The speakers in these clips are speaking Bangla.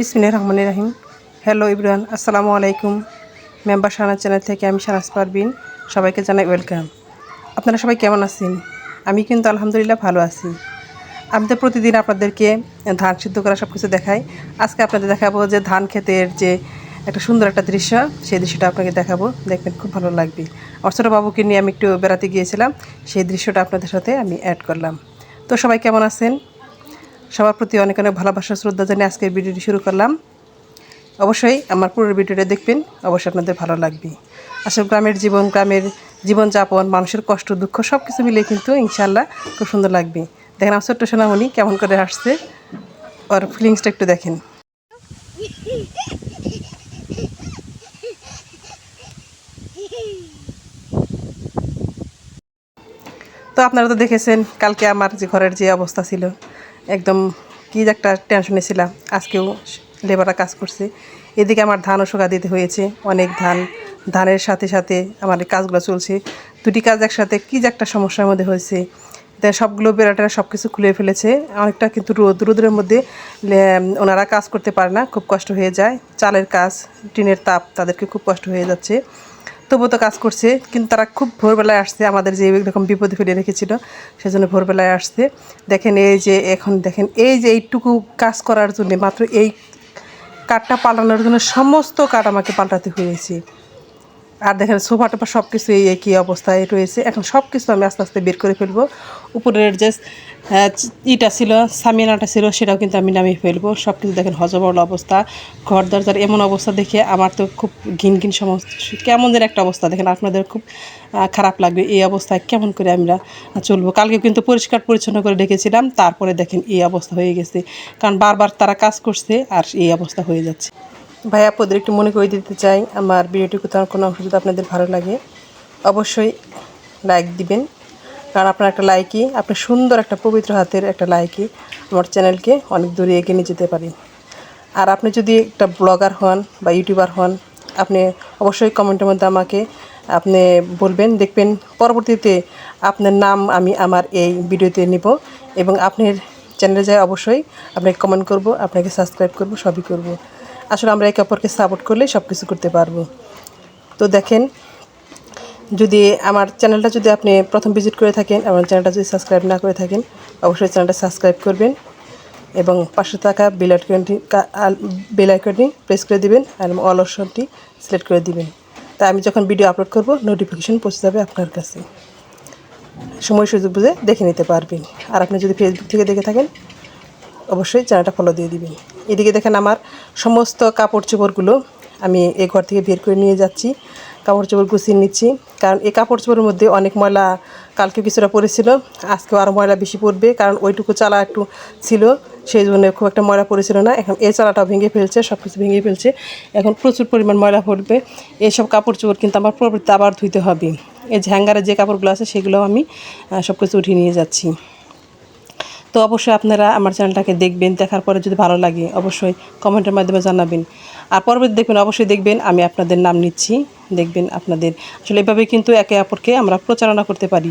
বিসমিল্লাহির রহমানির রাহিম। হ্যালো ইব্রান আসসালামু আলাইকুম। মেম্বার সানা চ্যানেল থেকে আমি সানাস পারবিন সবাইকে জানাই ওয়েলকাম আপনারা সবাই কেমন আছেন? আমি কিন্তু আলহামদুলিল্লাহ ভালো আছি। আমি তো প্রতিদিন আপনাদেরকে ধান সিদ্ধ করা সব কিছু দেখাই। আজকে আপনাদের দেখাবো যে ধান ক্ষেতের যে একটা সুন্দর একটা দৃশ্য, সেই দৃশ্যটা আপনাকে দেখাবো। দেখবেন খুব ভালো লাগবে। আমার বাবুকে নিয়ে আমি একটু বেড়াতে গিয়েছিলাম, সেই দৃশ্যটা আপনাদের সাথে আমি অ্যাড করলাম। তো সবাই কেমন আছেন? সবার প্রতি অনেক অনেক ভালোবাসা, শ্রদ্ধা জানিয়ে আজকের ভিডিওটি শুরু করলাম। অবশ্যই আমার পুরো ভিডিওটা দেখবেন, অবশ্যই আপনাদের ভালো লাগবে। আসলে গ্রামের জীবন, গ্রামের জীবনযাপন, মানুষের কষ্ট, দুঃখ সব কিছু মিলে কিন্তু ইনশাল্লাহ খুব সুন্দর লাগবে। দেখেন আমার ছোট্ট সোনামণি কেমন করে আসছে ওর ফিলিংসটা একটু দেখেন। তো আপনারা তো দেখেছেন, কালকে আমার যে ঘরের যে অবস্থা ছিল একদম কী একটা টেনশনে ছিলাম। আজকেও লেবাররা কাজ করছে। এদিকে আমার ধানও শুকা দিতে হয়েছে। অনেক ধান, ধানের সাথে সাথে আমার কাজগুলো চলছে। দুটি কাজ একসাথে কী যে একটা সমস্যার মধ্যে হয়েছে। তাই সবগুলো বেড়াটারা সব কিছু খুলে ফেলেছে। অনেকটা কিন্তু রোদ, রোদের মধ্যে ওনারা কাজ করতে পারে না। খুব কষ্ট হয়ে যায়। চালের কাজ, টিনের তাপ তাদেরকে খুব কষ্ট হয়ে যাচ্ছে। তবুও তো কাজ করছে, কিন্তু তারা খুব ভোরবেলায় আসছে। আমাদের যে এরকম বিপদে ফেলে রেখেছিল, সেজন্য ভোরবেলায় আসছে। দেখেন এই যে, এখন দেখেন এই যে এইটুকু কাজ করার জন্য, মাত্র এই কাঠটা পাল্টানোর জন্য সমস্ত কাঠ আমাকে পাল্টাতে হয়েছে। আর দেখেন সোফা টোফা সব কিছু এই একই অবস্থায় রয়েছে। এখন সব কিছু আমি আস্তে আস্তে বের করে ফেলব। উপরের যে ইটা ছিল, সামিয়ানাটা ছিল, সেটাও কিন্তু আমি নামিয়ে ফেলব। সব কিছু দেখেন হজবরল অবস্থা, ঘর দরজার এমন অবস্থা দেখে আমার তো খুব ঘিন ঘিন সমস্ত, কেমন যেন একটা অবস্থা। দেখেন আপনাদের খুব খারাপ লাগবে এই অবস্থায় কেমন করে আমরা চলবো। কালকে কিন্তু পরিষ্কার পরিচ্ছন্ন করে রেখেছিলাম, তারপরে দেখেন এই অবস্থা হয়ে গেছে। কারণ বারবার তারা কাজ করছে আর এই অবস্থা হয়ে যাচ্ছে। ভাই আপনাদের একটু মনে করে দিতে চাই, আমার ভিডিওটি কোথাও কোনো অংশ যদি আপনাদের ভালো লাগে, অবশ্যই লাইক দিবেন। কারণ আপনার একটা লাইকই আপনার সুন্দর একটা পবিত্র হাতের একটা লাইকই আমার চ্যানেলকে অনেক দূরে এগিয়ে নিয়ে যেতে পারি। আর আপনি যদি একটা ব্লগার হন বা ইউটিউবার হন, আপনি অবশ্যই কমেন্টের মধ্যে আমাকে, আপনি বলবেন, দেখবেন পরবর্তীতে আপনার নাম আমি আমার এই ভিডিওতে নিব এবং আপনার চ্যানেলে যাই অবশ্যই আপনাকে কমেন্ট করব, আপনাকে সাবস্ক্রাইব করব, সবই করব। আসলে আমরা একে অপরকে সাপোর্ট করলে সব কিছু করতে পারব। তো দেখেন, যদি আমার চ্যানেলটা যদি আপনি প্রথম ভিজিট করে থাকেন আমার চ্যানেলটা যদি সাবস্ক্রাইব না করে থাকেন, অবশ্যই চ্যানেলটা সাবস্ক্রাইব করবেন এবং পাশে থাকা বেল আইকনটি বেল আইকনটি প্রেস করে দিবেন আর অল অপশনটি সিলেক্ট করে দিবেন। তাই আমি যখন ভিডিও আপলোড করব নোটিফিকেশন পৌঁছে যাবে আপনার কাছে। সময় সুযোগ বুঝে দেখে নিতে পারবেন। আর আপনি যদি ফেসবুক থেকে দেখে থাকেন অবশ্যই চ্যানেলটা ফলো দিয়ে দিবেন এদিকে দেখেন আমার সমস্ত কাপড় চোপড়গুলো আমি এই ঘর থেকে বের করে নিয়ে যাচ্ছি। কাপড় চোপড় গুছিয়ে নিচ্ছি। কারণ এই কাপড় চোপড়ের মধ্যে অনেক ময়লা কালকে কিছুটা পড়েছিল, আজকেও আরও ময়লা বেশি পড়বে। কারণ ওইটুকু চালা একটু ছিল সেই জন্য খুব একটা ময়লা পড়েছিল না। এখন এই চালাটাও ভেঙে ফেলছে সব কিছু ভেঙে ফেলছে। এখন প্রচুর পরিমাণ ময়লা পড়বে। এইসব কাপড় চোপড় কিন্তু আমার পরবর্তীতে আবার ধুইতে হবে। এই যে হ্যাঙ্গারে যে কাপড়গুলো আছে সেগুলো আমি সব কিছু উঠিয়ে নিয়ে যাচ্ছি। তো অবশ্যই আপনারা আমার চ্যানেলটাকে দেখবেন, দেখার পরে যদি ভালো লাগে অবশ্যই কমেন্টের মাধ্যমে জানাবেন। আর পরবর্তী দেখবেন, অবশ্যই দেখবেন, আমি আপনাদের নাম নিচ্ছি, দেখবেন আপনাদের। আসলে এভাবে কিন্তু একে অপরকে আমরা প্রচারণা করতে পারি।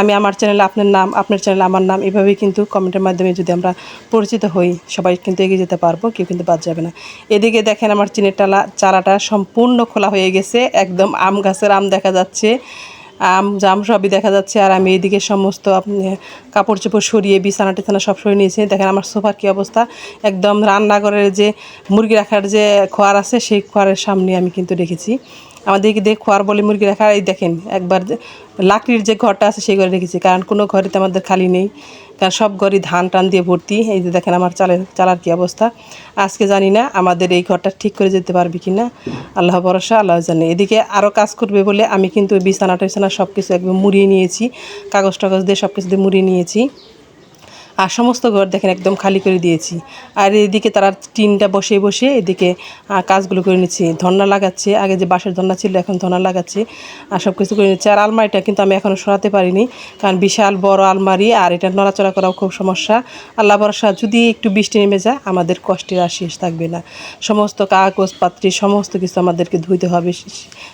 আমি আমার চ্যানেলে আপনার নাম, আপনার চ্যানেলে আমার নাম এভাবেই কিন্তু কমেন্টের মাধ্যমে যদি আমরা পরিচিত হই, সবাই কিন্তু এগিয়ে যেতে পারব, কেউ কিন্তু বাদ যাবে না। এদিকে দেখেন আমার চিনের টালা, চারাটা সম্পূর্ণ খোলা হয়ে গেছে, একদম আম গাছের আম দেখা যাচ্ছে। আম, জাম সবই দেখা যাচ্ছে, আর আমি এইদিকে সমস্ত কাপড় চোপড় সরিয়ে, বিছানা টিছানা সব সরিয়ে নিয়েছি। দেখেন আমার সোফার কী অবস্থা। একদম রান্নাঘরের যে মুরগি রাখার যে খোয়ার আছে, সেই খোয়ারের সামনে আমি কিন্তু রেখেছি। আমাদের এদিকে দিয়ে খোয়ার বলে মুরগি রাখার এই দেখেন, একবার লাকড়ির যে ঘরটা আছে সেই ঘরে রেখেছি, কারণ কোনো ঘরে তো আমাদের খালি নেই। কারণ সব ঘরই ধান টান দিয়ে ভর্তি, এই যে দেখেন আমার চালের, চালার কী অবস্থা। আজকে জানি না আমাদের এই ঘরটা ঠিক করে যেতে পারবে কি না আল্লাহ ভরসা, আল্লাহ জানে। এদিকে আরও কাজ করবে বলে আমি কিন্তু বিছানা টিছানা সব কিছু একদম মুড়িয়ে নিয়েছি কাগজ টাগজ দিয়ে সব কিছু দিয়ে মুড়িয়ে নিয়েছি। আর সমস্ত ঘর দেখেন একদম খালি করে দিয়েছি। আর এদিকে তারা টিনটা বসে বসে এদিকে কাজগুলো করে নিচ্ছি। ধর্না লাগাচ্ছে। আগে যে বাঁশের ধর্না ছিল, এখন ধন্না লাগাচ্ছে আর সব কিছু করে নিচ্ছে। আর আলমারিটা কিন্তু আমি এখনও সরাতে পারিনি, কারণ বিশাল বড় আলমারি আর এটা নড়াচড়া করাও খুব সমস্যা। আল্লাহ ভরসা, যদি একটু বৃষ্টি নেমে যায়, আমাদের কষ্টের আর শেষ থাকবে না। সমস্ত কাগজপাত্রী, সমস্ত কিছু আমাদেরকে ধুইতে হবে।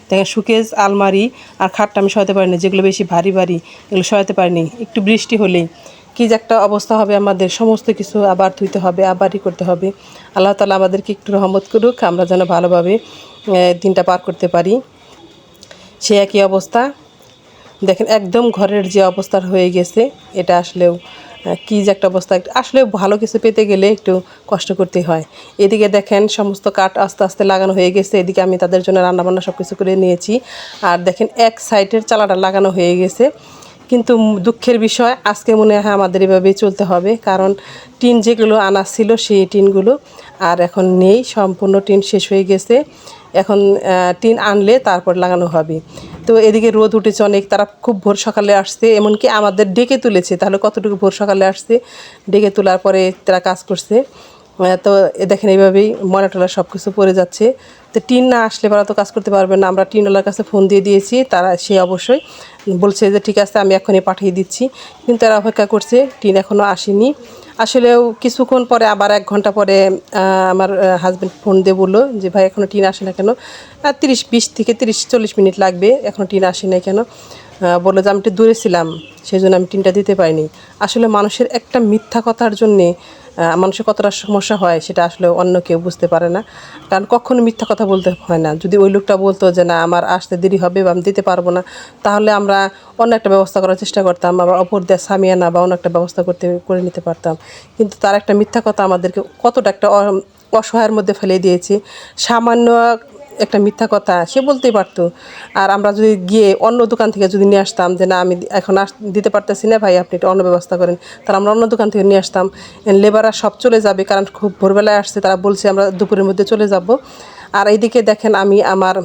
দেখেন সুকেজ, আলমারি আর খাটটা আমি সরাতে পারিনি, যেগুলো বেশি ভারী ভারী, এগুলো সরাতে পারিনি। একটু বৃষ্টি হলেই কী যে একটা অবস্থা হবে, আমাদের সমস্ত কিছু আবার ধুইতে হবে, আবারই করতে হবে। আল্লাহ তালা আমাদেরকে একটু রহমত করুক, আমরা যেন ভালোভাবে দিনটা পার করতে পারি। সে একই অবস্থা। দেখেন, একদম ঘরের যে অবস্থা হয়ে গেছে, এটা আসলেও কি যে একটা অবস্থা। আসলে ভালো কিছু পেতে গেলে একটু কষ্ট করতে হয়। এদিকে দেখেন, সমস্ত কাঠ আস্তে আস্তে লাগানো হয়ে গেছে। এদিকে আমি তাদের জন্য রান্নাবান্না সব কিছু করে নিয়েছি। আর দেখেন, এক সাইডের চালাটা লাগানো হয়ে গেছে। কিন্তু দুঃখের বিষয়, আজকে মনে হয় আমাদের এভাবেই চলতে হবে। কারণ টিন যেগুলো আনা ছিল, সেই টিনগুলো আর এখন নেই, সম্পূর্ণ টিন শেষ হয়ে গেছে। এখন টিন আনলে তারপর লাগানো হবে। তো এদিকে রোদ উঠেছে অনেক, তারা খুব ভোর সকালে আসছে, এমনকি আমাদের ডেকে তুলেছে। তাহলে কতটুকু ভোর সকালে আসছে? ডেকে তোলার পরে তারা কাজ করছে। তো এ দেখেন এইভাবেই ময়লা সব কিছু পড়ে যাচ্ছে। তো টিন না আসলে ওরা তো কাজ করতে পারবে না। আমরা টিনওয়ালার কাছে ফোন দিয়ে দিয়েছি, তারা সে অবশ্যই বলছে যে, ঠিক আছে, আমি এখনই পাঠিয়ে দিচ্ছি। কিন্তু তারা অপেক্ষা করছে, টিন এখনও আসেনি। আসলেও কিছুক্ষণ পরে, আবার এক ঘণ্টা পরে আমার হাজব্যান্ড ফোন দিয়ে বলল যে, ভাই এখনও টিন আসে না কেন? তিরিশ, বিশ থেকে তিরিশ, চল্লিশ মিনিট লাগবে এখনও টিন আসে না কেন? বলল যে, আমি একটু দূরে ছিলাম সেই জন্য আমি টিনটা দিতে পারিনি। আসলে মানুষের একটা মিথ্যা কথার জন্যে মানুষের কতটা সমস্যা হয় সেটা আসলে অন্য কেউ বুঝতে পারে না। কারণ কখনো মিথ্যা কথা বলতে হয় না। যদি ওই লোকটা বলতো যে, না, আমার আসতে দেরি হবে বা আমি দিতে পারব না, তাহলে আমরা অন্য একটা ব্যবস্থা করার চেষ্টা করতাম। আবার অপর দেশ সামিয়ানা বা অন্য একটা ব্যবস্থা করতে, করে নিতে পারতাম। কিন্তু তার একটা মিথ্যা কথা আমাদেরকে কতটা একটা অসহায়ের মধ্যে ফেলে দিয়েছে। সামান্য একটা মিথ্যা কথা, সে বলতেই পারতো। আর আমরা যদি গিয়ে অন্য দোকান থেকে যদি নিয়ে আসতাম যে, না, আমি এখন আস, দিতে পারতেছি না ভাই, আপনি একটু অন্য ব্যবস্থা করেন। তাহলে আমরা অন্য দোকান থেকে নিয়ে আসতাম। লেবাররা সব চলে যাবে, কারণ খুব ভোরবেলায় আসছে, তারা বলছে, আমরা দুপুরের মধ্যে চলে যাব। আর এইদিকে দেখেন, আমি আমার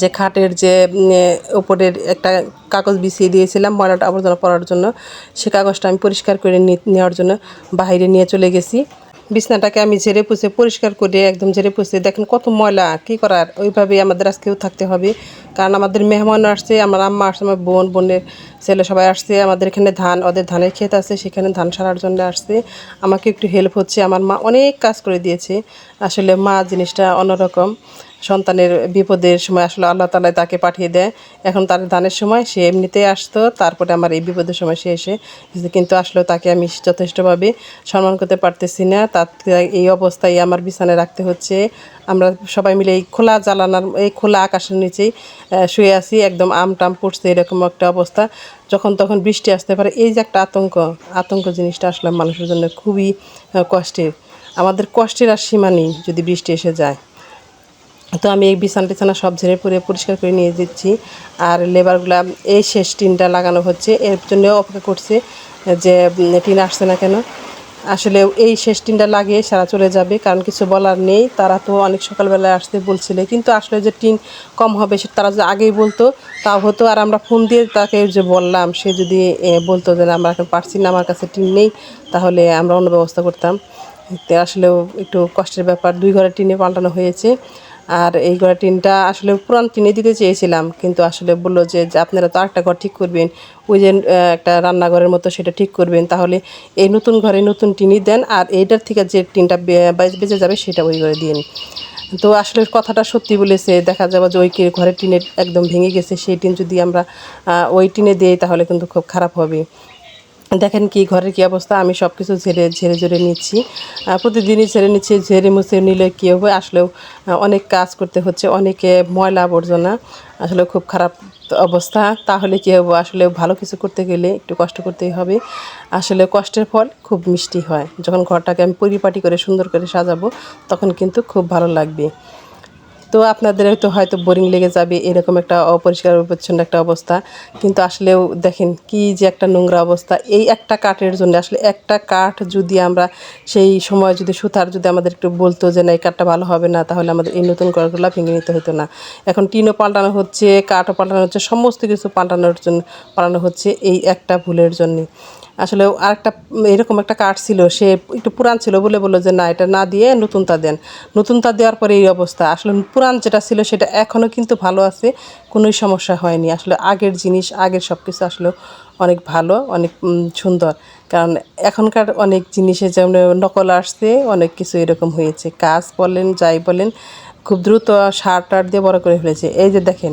যে খাটের যে ওপরের একটা কাগজ বিছিয়ে দিয়েছিলাম, ময়লাটা আবর্জনা পড়ার জন্য। সে কাগজটা আমি পরিষ্কার করে নেওয়ার জন্য, বাইরে নিয়ে চলে গেছি। বিছনাটাকে আমি ঝেড়ে পুষে পরিষ্কার করে একদম ঝেড়ে পুষে দেখেন কত ময়লা, কি করার? ওইভাবেই আমাদের আজকেও থাকতে হবে। কারণ আমাদের মেহমান আসছে, আমার আম্মা আসছে, আমার বোন, বোনের ছেলে সবাই আসছে, আমাদের এখানে ধান, ওদের ধানের ক্ষেত আছে, সেখানে ধান সারার জন্য আসছে। আমাকে একটু হেল্প হচ্ছে, আমার মা অনেক কাজ করে দিয়েছে। আসলে মা জিনিসটা অন্যরকম। সন্তানের বিপদের সময় আসলে আল্লাহ তালা তাকে পাঠিয়ে দেয়। এখন তার দানের সময় সে এমনিতেই আসতো, তারপরে আমার এই বিপদের সময় সে এসে কিন্তু আসলে তাকে আমি যথেষ্টভাবে সম্মান করতে পারতেছি না। তার এই অবস্থায় আমার বিছানায় রাখতে হচ্ছে। আমরা সবাই মিলে এই খোলা জ্বালানার, এই খোলা আকাশের নিচেই শুয়ে আছি। একদম আম টাম পড়ছে এরকম একটা অবস্থা। যখন তখন বৃষ্টি আসতে পারে, এই যে একটা আতঙ্ক আতঙ্ক জিনিসটা আসলে মানুষের জন্য খুবই কষ্টের। আমাদের কষ্টের আর সীমা নেই যদি বৃষ্টি এসে যায়। তো আমি এই বিছানা টিছানা সব ঝেড়ে পুড়ে পরিষ্কার করে নিয়ে দিচ্ছি আর লেবারগুলা এই শেষ টিনটা লাগানো হচ্ছে। এর জন্য অপেক্ষা করছে যে টিন আসছে না কেন? আসলে এই শেষ টিনটা লাগিয়ে সারা চলে যাবে, কারণ কিছু বলার নেই। তারা তো অনেক সকালবেলায় আসতে বলছিলে। কিন্তু আসলে যে টিন কম হবে সে তারা যে আগেই বলতো, তাও হতো। আর আমরা ফোন দিয়ে তাকে যে বললাম, সে যদি বলতো যে আমরা এখন পারছি না, আমার কাছে টিন নেই, তাহলে আমরা অন্য ব্যবস্থা করতাম। তো আসলেও একটু কষ্টের ব্যাপার। দুই ঘরে টিনে পাল্টানো হয়েছে। আর এই ঘরের টিনটা আসলে পুরান টিনে দিতে চেয়েছিলাম, কিন্তু আসলে বলল যে আপনারা তো আরেকটা ঘর ঠিক করবেন, ওই যে একটা রান্নাঘরের মতো সেটা ঠিক করবেন, তাহলে এই নতুন ঘরে নতুন টিনই দেন, আর এইটার থেকে যে টিনটা বেঁচে যাবে সেটা ওই ঘরে দিন তো আসলে কথাটা সত্যি বলেছে, দেখা যাবে যে ওই ঘরের টিনের একদম ভেঙে গেছে, সেই টিন যদি আমরা ওই টিনে দিই তাহলে কিন্তু খুব খারাপ হবে। দেখেন কি ঘরের কি অবস্থা, আমি সব কিছু ঝেড়ে ঝেড়ে ঝেড়ে নিচ্ছি। প্রতিদিনই ঝেড়ে নিচ্ছি, ঝেড়ে মুছে নিলে কী হবে? আসলেও অনেক কাজ করতে হচ্ছে, অনেকে ময়লা আবর্জনা আসলে খুব খারাপ অবস্থা। তাহলে কী হবে? আসলে ভালো কিছু করতে গেলে একটু কষ্ট করতেই হবে। আসলে কষ্টের ফল খুব মিষ্টি হয়। যখন ঘরটাকে আমি পরিপাটি করে সুন্দর করে সাজাবো, তখন কিন্তু খুব ভালো লাগবে। তো আপনাদের তো হয়তো বোরিং লেগে যাবে, এরকম একটা অপরিষ্কার পরিচ্ছন্ন একটা অবস্থা। কিন্তু আসলেও দেখেন কি যে একটা নোংরা অবস্থা। এই একটা কাঠের জন্য, আসলে একটা কাঠ যদি আমরা সেই সময় যদি সুতার যদি আমাদের একটু বলতো যে না, এই কাঠটা ভালো হবে না, তাহলে আমাদের এই নতুন ঘরগুলো ভেঙে নিতে হতো না। এখন টিনও পাল্টানো হচ্ছে, কাঠও পাল্টানো হচ্ছে, সমস্ত কিছু পাল্টানোর জন্য, পাল্টানো হচ্ছে এই একটা ভুলের জন্যে। আসলে আরেকটা এরকম একটা কার্ড ছিল, সে একটু পুরান ছিল, বলে বলল যে না, এটা না দিয়ে নতুনটা দেন। নতুনটা দেওয়ার পরে এই অবস্থা। আসলে পুরান যেটা ছিল, সেটা এখনও কিন্তু ভালো আছে, কোনোই সমস্যা হয়নি। আসলে আগের জিনিস, আগের সব কিছু আসলে অনেক ভালো, অনেক সুন্দর। কারণ এখনকার অনেক জিনিসে যেমন নকল আসছে, অনেক কিছু এরকম হয়েছে। কাজ বলেন, যাই বলেন, খুব দ্রুত সার টার দিয়ে বড় করে ফেলেছে। এই যে দেখেন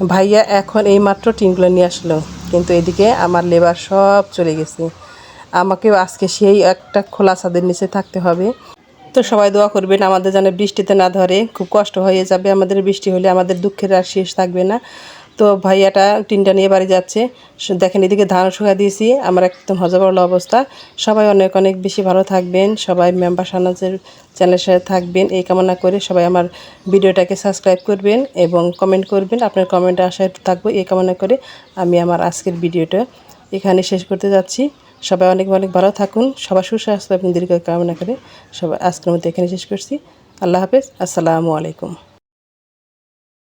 ভাইয়া এখন এই মাত্র টিনগুলো নিয়ে আসলো, কিন্তু এদিকে আমার লেবার সব চলে গেছে। আমাকেও আজকে সেই একটা খোলা ছাদের নিচে থাকতে হবে। তো সবাই দোয়া করবেন, আমাদের যেন বৃষ্টিতে না ধরে, খুব কষ্ট হয়ে যাবে। আমাদের বৃষ্টি হলে আমাদের দুঃখের আর শেষ থাকবে না। তো ভাইয়াটা টিনটা নিয়ে বাড়ি যাচ্ছে। দেখেন এদিকে ধান শুকা দিয়েছি, আমার একদম হজবরল অবস্থা। সবাই অনেক অনেক বেশি ভালো থাকবেন, সবাই মেম্বার সানাজের চ্যানেলের সাথে থাকবেন, এই কামনা করে সবাই আমার ভিডিওটাকে সাবস্ক্রাইব করবেন এবং কমেন্ট করবেন। আপনার কমেন্টে আশায় থাকব, এই কামনা করে আমি আমার আজকের ভিডিওটা এখানে শেষ করতে যাচ্ছি। সবাই অনেক অনেক ভালো থাকুন, সবার সুস্বাস্থ্য এবং দীর্ঘ কামনা করে সবাই আজকের মধ্যে এখানে শেষ করছি। আল্লাহ হাফেজ, আসসালামু আলাইকুম।